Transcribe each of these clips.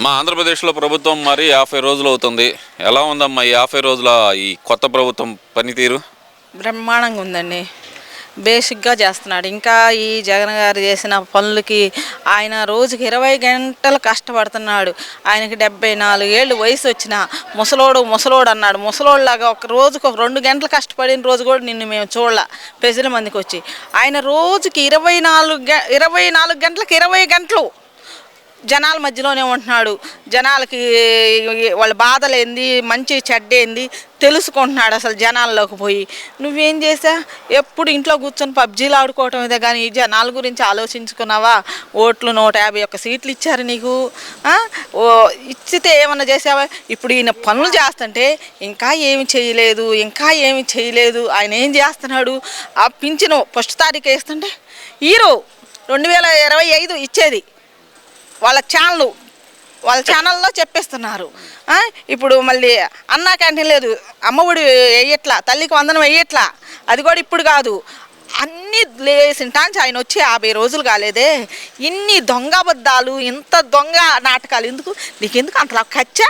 మా ఆంధ్రప్రదేశ్లో ప్రభుత్వం మరి యాభై రోజులు అవుతుంది. ఎలా ఉందమ్మా ఈ యాభై రోజుల ఈ కొత్త ప్రభుత్వం పనితీరు? బ్రహ్మాండంగా ఉందండి. బేసిక్గా చేస్తున్నాడు. ఇంకా ఈ జగన్ గారు చేసిన పనులకి ఆయన రోజుకి ఇరవై గంటలు కష్టపడుతున్నాడు. ఆయనకి డెబ్బై నాలుగు ఏళ్ళు వయసు వచ్చిన ముసలోడు ముసలోడు అన్నాడు. ముసలోడులాగా ఒక రోజుకు ఒక రెండు గంటలు కష్టపడిన రోజు కూడా నిన్ను మేము చూడాల. ప్రజల మందికి వచ్చి. ఆయన రోజుకి ఇరవై నాలుగు గ ఇరవై నాలుగు గంటలకు ఇరవై గంటలు. జనాల మధ్యలోనే ఉంటున్నాడు. జనాలకి వాళ్ళ బాధలేంది మంచి చెడ్డ ఏంది తెలుసుకుంటున్నాడు అసలు జనాల్లోకి పోయి. నువ్వేం చేసా ఎప్పుడు ఇంట్లో కూర్చొని పబ్జీలు ఆడుకోవటం ఇదే కానీ ఈ జనాల గురించి ఆలోచించుకున్నావా? ఓట్లు నూట యాభై ఒక్క సీట్లు ఇచ్చారు నీకు. ఓ ఇచ్చితే ఏమన్నా చేసావా ఇప్పుడు ఈయన పనులు చేస్తుంటే ఇంకా ఏమి చేయలేదు ఇంకా ఏమి చేయలేదు. ఆయన ఏం చేస్తున్నాడు? ఆ పింఛను ఫస్ట్ తారీఖు వేస్తుంటే హీరో రెండు వేల ఇరవై ఐదు ఇచ్చేది. వాళ్ళ ఛానల్ వాళ్ళ ఛానల్లో చెప్పేస్తున్నారు. ఇప్పుడు మళ్ళీ అన్నా క్యాంటీన్ లేదు అమ్మఒడి వేయట్లా తల్లికి వందనం వేయట్లా అది కూడా ఇప్పుడు కాదు. అన్ని లేసింటాంచి ఆయన వచ్చి యాభై రోజులు కాలేదే. ఇన్ని దొంగ అబద్ధాలు ఇంత దొంగ నాటకాలు ఎందుకు? నీకెందుకు అంతలా ఖచ్చా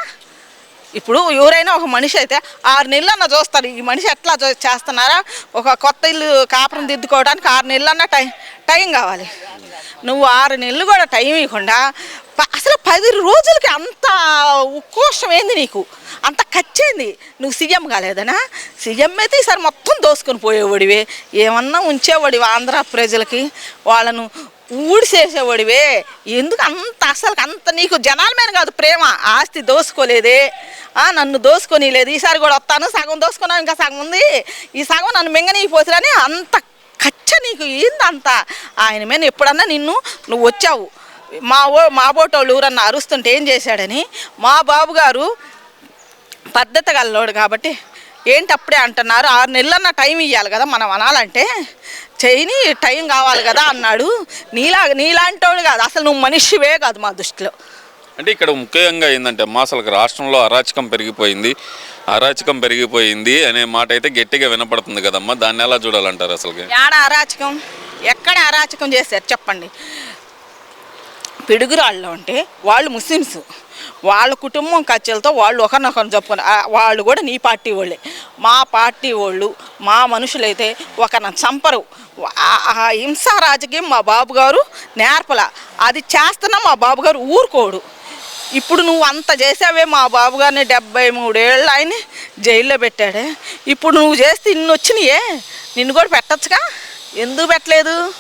ఇప్పుడు ఎవరైనా ఒక మనిషి అయితే ఆరు నెలలన్నా చూస్తారు. ఈ మనిషి ఎట్లా చేస్తున్నారా? ఒక కొత్త ఇల్లు కాపురం దిద్దుకోవడానికి ఆరు నెలలన్నా టైం టైం కావాలి. నువ్వు ఆరు నెలలు కూడా టైం ఇవ్వకుండా అసలు పది రోజులకి అంత ఉక్కోషం ఏంది నీకు? అంత ఖర్చేంది నువ్వు సీఎం కాలేదనా? సీఎం అయితే ఈసారి మొత్తం దోసుకొని పోయేవాడివే. ఏమన్నా ఉంచేవాడివి ఆంధ్ర ప్రజలకి? వాళ్ళను ఊడిసేసేవాడివే. ఎందుకు అంత అసలు అంత నీకు జనాల మీద కాదు ప్రేమ ఆస్తి దోసుకోలేదే. నన్ను నన్ను దోసుకొనిలేదు. ఈసారి కూడా వస్తాను. సగం దోసుకున్నాను ఇంకా సగం ఉంది. ఈ సగం నన్ను మింగనీపోతురని అంత కచ్చ నీకు ఏందంత ఆయన మీద ఎప్పుడన్నా నిన్ను నువ్వు వచ్చావు. మా ఓ మా బోటోళ్ళు ఊరన్నా అరుస్తుంటే ఏం చేశాడని? మా బాబు గారు పద్ధతి గల్లోడు కాబట్టి ఏంటి అప్పుడే అంటున్నారు ఆరు నెలలన్న టైం ఇవ్వాలి కదా మనం అనాలంటే. చేయని టైం కావాలి కదా అన్నాడు. నీలా నీలాంటోడు కాదు అసలు నువ్వు మనిషివే కాదు మా దృష్టిలో. అంటే ఇక్కడ ముఖ్యంగా ఏంటంటే మా అసలు రాష్ట్రంలో అరాచకం పెరిగిపోయింది. అరాచకం పెరిగిపోయింది అనే మాట అయితే గట్టిగా వినపడుతుంది కదమ్మా. దాన్ని ఎలా చూడాలంటారు అసలుకి? ఏడ అరాచకం? ఎక్కడ అరాచకం చేశారు? చెప్పండి. పిడుగురాళ్ళు అంటే వాళ్ళు ముస్లిమ్స్. వాళ్ళ కుటుంబం ఖర్చులతో వాళ్ళు ఒకరినొకరిని చెప్పుకొని వాళ్ళు కూడా నీ పార్టీ వాళ్ళే. మా పార్టీ వాళ్ళు మా మనుషులైతే ఒకరిని చంపరు. ఆ- హింసా రాజకీయం మా బాబు గారు నేర్పల. అది చేస్తున్నా మా బాబు గారు ఊరుకోడు. ఇప్పుడు నువ్వు అంత చేసావే మా బాబు గారిని డెబ్బై మూడేళ్ళు ఆయన జైల్లో పెట్టాడే. ఇప్పుడు నువ్వు చేస్తే ఇన్ని వచ్చినాయే నిన్ను కూడా పెట్టచ్చుగా? ఎందుకు పెట్టలేదు?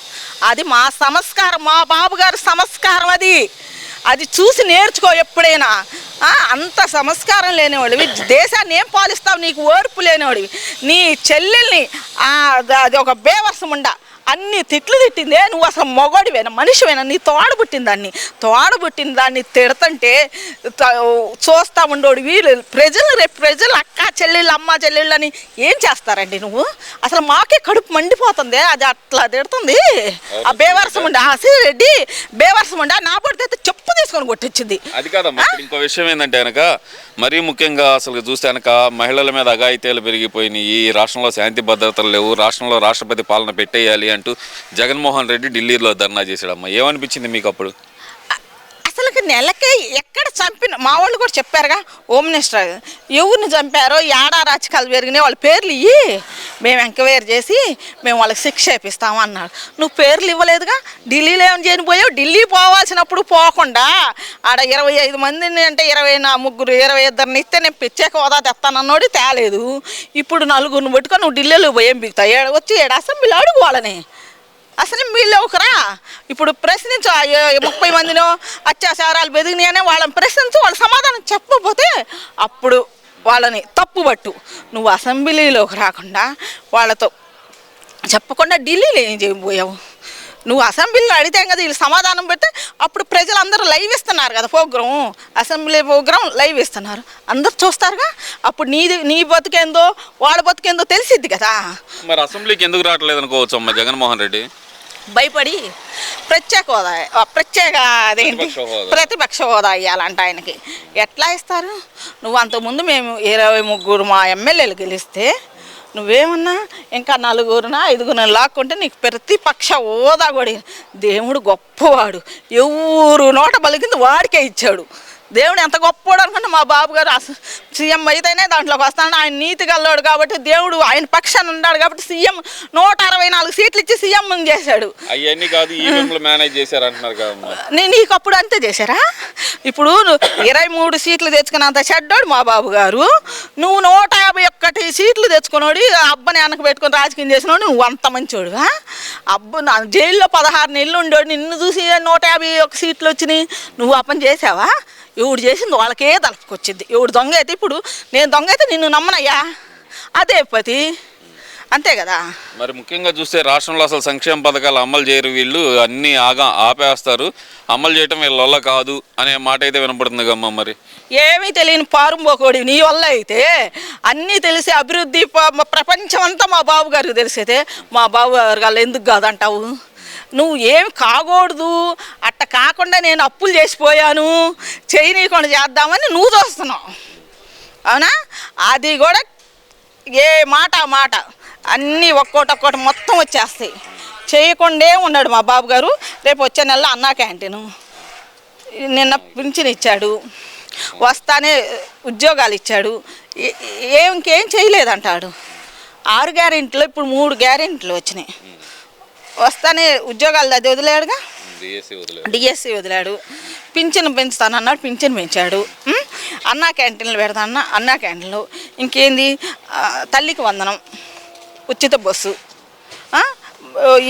అది మా సంస్కారం మా బాబుగారు సంస్కారం అది. అది చూసి నేర్చుకో ఎప్పుడైనా. అంత సంస్కారం లేనివాడివి. దేశాన్ని ఏం పాలిస్తావు? నీకు ఓర్పు లేనివాడివి. నీ చెల్లెల్ని అది- ఒక బేవర్సం అన్ని తిట్లు తిట్టిందే నువ్వు అసలు మొగోడివేనా? మనిషివేనా? నీ తోడ పుట్టిన దాన్ని. తోడ పుట్టిన దాన్ని తిడతంటే చూస్తా ఉండోడు వీళ్ళు. ప్రజలు రేపు ప్రజలు అక్క చెల్లెళ్ళు అమ్మ చెల్లెళ్ళు అని ఏం చేస్తారండి నువ్వు? అసలు మాకే కడుపు మండిపోతుంది. అది అట్లా తిడుతుంది. ఆ బేవర్సం ఉండే ఆ రెడ్డి బేవర్సం ఉండే నా పడితే చెప్పు తీసుకొని కొట్టించింది. అది కాదమ్మా ఇంకో విషయం ఏంటంటే కనుక మరీ ముఖ్యంగా అసలు చూస్తే కనుక మహిళల మీద అఘాయిత్యాలు పెరిగిపోయినాయి. ఈ రాష్ట్రంలో శాంతి భద్రతలు లేవు. రాష్ట్రంలో రాష్ట్రపతి పాలన పెట్టేయాలి అంటూ జగన్మోహన్ రెడ్డి ఢిల్లీలో ధర్నా చేశాడమ్మా. ఏమనిపించింది మీకు అప్పుడు అసలుకి నెలకే ఎక్కడ చంపిన మా వాళ్ళు కూడా చెప్పారుగా హోమ్ మినిస్టర్ ఎవరిని చంపారో ఏడా రాజకాలు పెరిగినాయి వాళ్ళ పేర్లు ఇయ్యి. మేము ఎంక్వైరీ చేసి మేము వాళ్ళకి శిక్ష ఇప్పిస్తాము అన్నాడు. నువ్వు పేర్లు ఇవ్వలేదుగా ఢిల్లీలో ఏం చేయని పోయావు ఢిల్లీ పోవాల్సినప్పుడు పోకుండా ఆడ ఇరవై ఐదు మందిని అంటే ఇరవై నా ముగ్గురు ఇరవై ఇద్దరిని ఇస్తే నేను ప్రత్యేక హోదా తెస్తానన్నోడి తేలేదు. ఇప్పుడు నలుగురిని పట్టుకొని నువ్వు ఢిల్లీలో పోయేం బిగుతావు? ఏడ వచ్చి ఏడు అసెంబ్లీలో అడుగు వాళ్ళని. అసలు వీళ్ళు ఒకరా ఇప్పుడు ప్రశ్నించు ముప్పై మందినో అత్యాచారాలు బెదిగినాయనే వాళ్ళని ప్రశ్నించు వాళ్ళ సమాధానం చెప్పకపోతే అప్పుడు వాళ్ళని తప్పుబట్టు. నువ్వు అసెంబ్లీలోకి రాకుండా వాళ్ళతో చెప్పకుండా ఢిల్లీలో ఏం చేయబోయావు నువ్వు అసెంబ్లీలో అడిగితే కదా వీళ్ళు సమాధానం పెడితే అప్పుడు ప్రజలందరూ లైవ్ ఇస్తున్నారు కదా ప్రోగ్రాం. అసెంబ్లీ ప్రోగ్రాం లైవ్ ఇస్తున్నారు. అందరు చూస్తారుగా? అప్పుడు నీది నీ బతుకేందో వాళ్ళ బతుకేందో తెలిసిద్ది కదా. మరి అసెంబ్లీకి ఎందుకు రావట్లేదు అనుకోవచ్చు అమ్మ జగన్మోహన్ రెడ్డి? భయపడి ప్రత్యేక హోదా ప్రత్యేక అదేంటి? ప్రతిపక్ష హోదా. ప్రతిపక్ష హోదా ఇవ్వాలంట ఆయనకి. ఎట్లా ఇస్తారు? నువ్వు అంతకుముందు మేము ఇరవై ముగ్గురు మా ఎమ్మెల్యేలు గెలిస్తే నువ్వేమన్నా ఇంకా నలుగురున ఐదుగురు లాక్కుంటే నీకు ప్రతిపక్ష హోదా కూడా దేవుడు గొప్పవాడు. ఎవరు నోట బలికింది వాడికే ఇచ్చాడు. దేవుడు ఎంత గొప్పోడు అనుకుంటే మా బాబు గారు సీఎం అయితేనే దాంట్లోకి వస్తాడు ఆయన నీతి గల్లోడు కాబట్టి దేవుడు ఆయన పక్షాన ఉన్నాడు కాబట్టి సీఎం నూట అరవై నాలుగు సీట్లు ఇచ్చి సీఎం చేశాడు. అవన్నీ కాదు మేనేజ్ చేశారు అంటున్నారు నేను నీకు అప్పుడు అంతే చేశారా? ఇప్పుడు ఇరవై మూడు సీట్లు తెచ్చుకున్నంత చెడ్డోడు మా బాబు గారు. నువ్వు నూట యాభై ఒక్కటి సీట్లు తెచ్చుకున్నాడు అబ్బని వెనక పెట్టుకొని రాజకీయం చేసినాడు నువ్వు అంత మంచోడుగా అబ్బు నా జైల్లో పదహారు నెలలు ఉండేవాడు నిన్ను చూసి నూట యాభై ఒక్క సీట్లు వచ్చినాయి. నువ్వు అప్పని చేసావా? ఎవడు చేసింది వాళ్ళకే తలుపుకొచ్చింది. ఎవడు దొంగ అయితే ఇప్పుడు నేను దొంగ అయితే నిన్ను నమ్మనయ్యా? అదే పతి. అంతే కదా? మరి ముఖ్యంగా చూస్తే రాష్ట్రంలో అసలు సంక్షేమ పథకాలు అమలు చేయరు వీళ్ళు. అన్నీ ఆగా ఆపేస్తారు. అమలు చేయటం వీళ్ళ వల్ల కాదు అనే మాట అయితే వినపడుతుంది కమ్మా మరి. ఏమీ తెలియని పారుంబోకోడి నీ వల్ల అయితే. అన్నీ తెలిసి అభివృద్ధి ప్రపంచం అంతా మా బాబు గారికి తెలిసైతే మా బాబు గారు వాళ్ళు ఎందుకు కాదంటావు? నువ్వు ఏం కాకూడదు. అట్ట కాకుండా నేను అప్పులు చేసిపోయాను చేయనీయకుండా చేద్దామని నువ్వు చూస్తున్నావు. అవునా? అది కూడా ఏ మాట మాట. అన్నీ ఒక్కోటి ఒక్కోటి మొత్తం వచ్చేస్తాయి. చేయకుండే ఉన్నాడు మా బాబు గారు. రేపు వచ్చే నెలలో అన్నా క్యాంటీను. నిన్న పింఛన్ ఇచ్చాడు. వస్తానే ఉద్యోగాలు ఇచ్చాడు. ఏ- ఇంకేం చేయలేదంటాడు. ఆరు గ్యారెంట్లు ఇప్పుడు మూడు గ్యారెంట్లు వచ్చినాయి. వస్తానే ఉద్యోగాలు అది వదిలేడుగా? డిఎస్సి వదిలాడు. పింఛన్ పెంచుతానన్నాడు పింఛన్ పెంచాడు? అన్నా క్యాంటీన్లు పెడతానన్నా అన్నా క్యాంటీన్లు. ఇంకేంది? తల్లికి వందనం. ఉచిత బస్సు?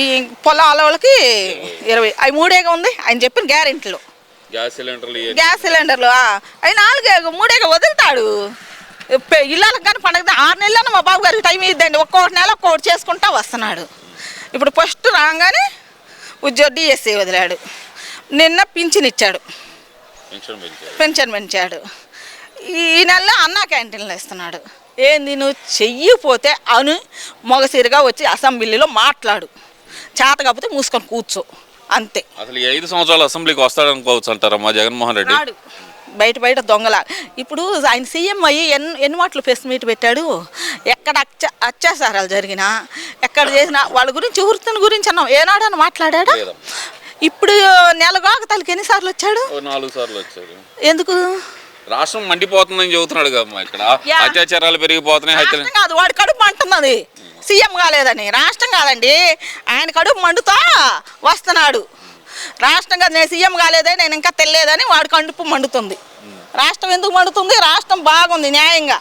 ఈ పొలాల వాళ్ళకి ఇరవై అవి మూడేగా ఉంది ఆయన చెప్పిన గ్యారెంటీలు. గ్యాస్ సిలిండర్లు గ్యాస్ సిలిండర్లు అవి నాలుగే మూడేగా వదులుతాడు. ఇళ్ళకి కానీ పండగ ఆరు నెలలను మా బాబు గారికి టైం ఇద్దండి ఒక్కొక్క నెల ఒక్కొక్కటి చేసుకుంటా వస్తున్నాడు. ఇప్పుడు ఫస్ట్ రాగానే ఉద్యోగ డిఎస్సి వదిలాడు. నిన్న పింఛన్ ఇచ్చాడు. పెన్షన్ పెంచాడు. ఈ నెలలో అన్నా క్యాంటీన్లు ఇస్తున్నాడు ఏంది నువ్వు చెయ్యిపోతే అను మొగసిరిగా వచ్చి అసెంబ్లీలో మాట్లాడు. చేత కాకపోతే మూసుకొని కూర్చో. అంతే. అసలు ఈ ఐదు సంవత్సరాలు అసెంబ్లీకి వస్తాడనుకోవచ్చు అంటారమ్మా జగన్మోహన్ రెడ్డి? నాడు బయట బయట దొంగల. ఇప్పుడు ఆయన సీఎం అయ్యి ఎన్ని ఎన్ని మాటలు ప్రెస్ మీట్ పెట్టాడు? ఎక్కడ అత్య అత్యాచారాలు జరిగినా ఎక్కడ చేసినా వాళ్ళ గురించి ఎవరితోని గురించి అన్నాం. ఏనాడని మాట్లాడాడా. ఇప్పుడు నెలగాక తలకి ఎన్నిసార్లు వచ్చాడు? ఓ నాలుగు సార్లు వచ్చారు ఎందుకు? రాష్ట్రం మండిపోతుందని చెబుతున్నాడు కదమ్మా ఇక్కడ. అత్యాచారాలు పెరిగిపోతున్నాయి హత్యలు. కాదు వాడి కడుపు మంటున్నది. సీఎం కాలేదని. రాష్ట్రం కాదండి. ఆయన కడుపు మండుతా వస్తున్నాడు. రాష్ట్రం కాదు నేను సీఎం కాలేదే నేను ఇంకా తెలియదని వాడి కడుపు మండుతుంది. రాష్ట్రం ఎందుకు మండుతుంది? రాష్ట్రం బాగుంది న్యాయంగా.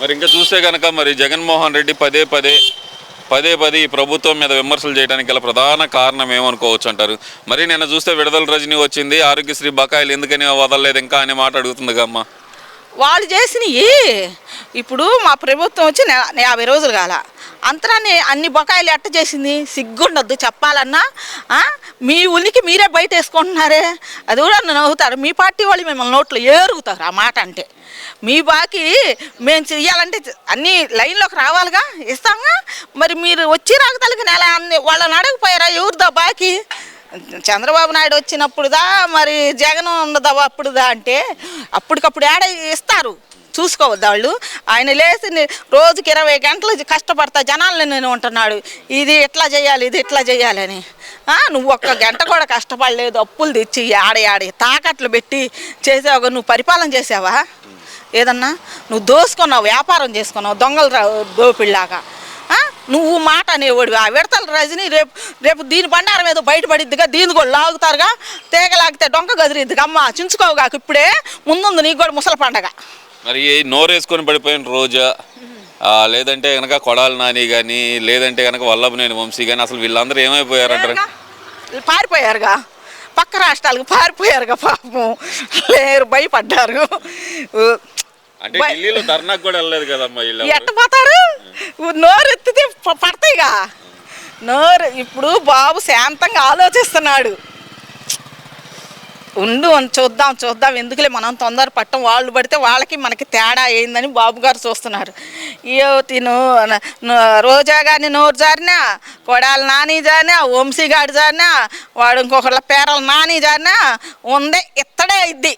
మరి ఇంకా చూస్తే కనుక మరి జగన్మోహన్ రెడ్డి పదే పదే పదే పదే ఈ ప్రభుత్వం మీద విమర్శలు చేయడానికి గల ప్రధాన కారణం ఏమనుకోవచ్చు అంటారు? మరి నిన్న చూస్తే విడుదల రజనీ వచ్చింది ఆరోగ్యశ్రీ బకాయిలు ఎందుకని వదలలేదు ఇంకా అనే మాట అడుగుతుంది అమ్మ వాళ్ళు చేసినవి ఇప్పుడు మా ప్రభుత్వం వచ్చి నె- యాభై రోజులు కాల. అంతరాన్ని అన్ని బకాయిలు ఎట్ట చేసింది? సిగ్గుండొద్దు చెప్పాలన్నా మీ ఉనికి మీరే బయట వేసుకుంటున్నారే అది కూడా నన్ను నవ్వుతారు. మీ పార్టీ వాళ్ళు మిమ్మల్ని నోట్లో ఏరుగుతారు ఆ మాట అంటే. మీ బాకీ మేము చెయ్యాలంటే అన్ని లైన్లోకి రావాలిగా? ఇస్తాంగా? మరి మీరు వచ్చి రాగతలకి నెల అన్ని వాళ్ళని అడగపోయారా? ఎవరిదా బాకీ? చంద్రబాబు నాయుడు వచ్చినప్పుడుదా? మరి జగన్ ఉన్నదా? అప్పుడుదా? అంటే అప్పటికప్పుడు ఏడ ఇస్తారు. చూసుకోవద్దు వాళ్ళు. ఆయన లేచి రోజుకి ఇరవై గంటలు కష్టపడతా జనాలను నేను ఉంటున్నాడు. ఇది ఎట్లా చేయాలి ఇది ఎట్లా చేయాలని నువ్వు ఒక్క గంట కూడా కష్టపడలేదు. అప్పులు తెచ్చి ఆడి ఆడి తాకట్లు పెట్టి చేసావు నువ్వు పరిపాలన చేసావా? ఏదన్నా? నువ్వు దోసుకున్నావు వ్యాపారం చేసుకున్నావు దొంగలు రా దోపిళ్ళాగా. నువ్వు మాట అనేవాడు ఆ విడతల రజని రేపు రేపు దీని బండారం ఏదో బయటపడిద్దిగా దీని కూడా లాగుతారుగా. తీగ లాగితే డొంక గదిరిద్దిగా. అమ్మ చించుకోవుగాక ఇప్పుడే. ముందుంది నీకు కూడా ముసలి పండగ. మరి నోరేసుకొని పడిపోయిన రోజా లేదంటే కనుక కొడాలి నాని కానీ లేదంటే కనుక వల్లభనేని వంశీ కానీ అసలు వీళ్ళందరూ ఏమైపోయారంటారు? పారిపోయారుగా. పక్క రాష్ట్రాలకు పారిపోయారుగా పాపం. లేరు భయపడ్డారు. అంటే ఢిల్లీలో ధర్నాకు కూడా వెళ్ళలేదు కదమ్మా వీళ్ళు ఎట్ట పోతారు? నోరు ఎత్తితే పడతాయిగా. నోరు ఇప్పుడు బాబు శాంతంగా ఆలోచిస్తున్నాడు. ఉండు అని చూద్దాం చూద్దాం. ఎందుకులే మనం తొందర పట్టం వాళ్ళు పడితే వాళ్ళకి మనకి తేడా అయిందని బాబు గారు చూస్తున్నారు. ఇయో తిను రోజా కానీ నోరు జారినా కొడాల నాని జారినా వంశీ గారు జారినా వాడు ఇంకొకళ్ళ పేరల నాని జారినా ఉందే ఇత్తడే ఇద్ది.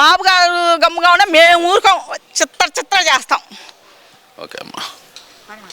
బాబు గారు గమ్ముగా ఉండే మేము ఊరుకోం చిత్ర చిత్ర చేస్తాం. ఓకే అమ్మా.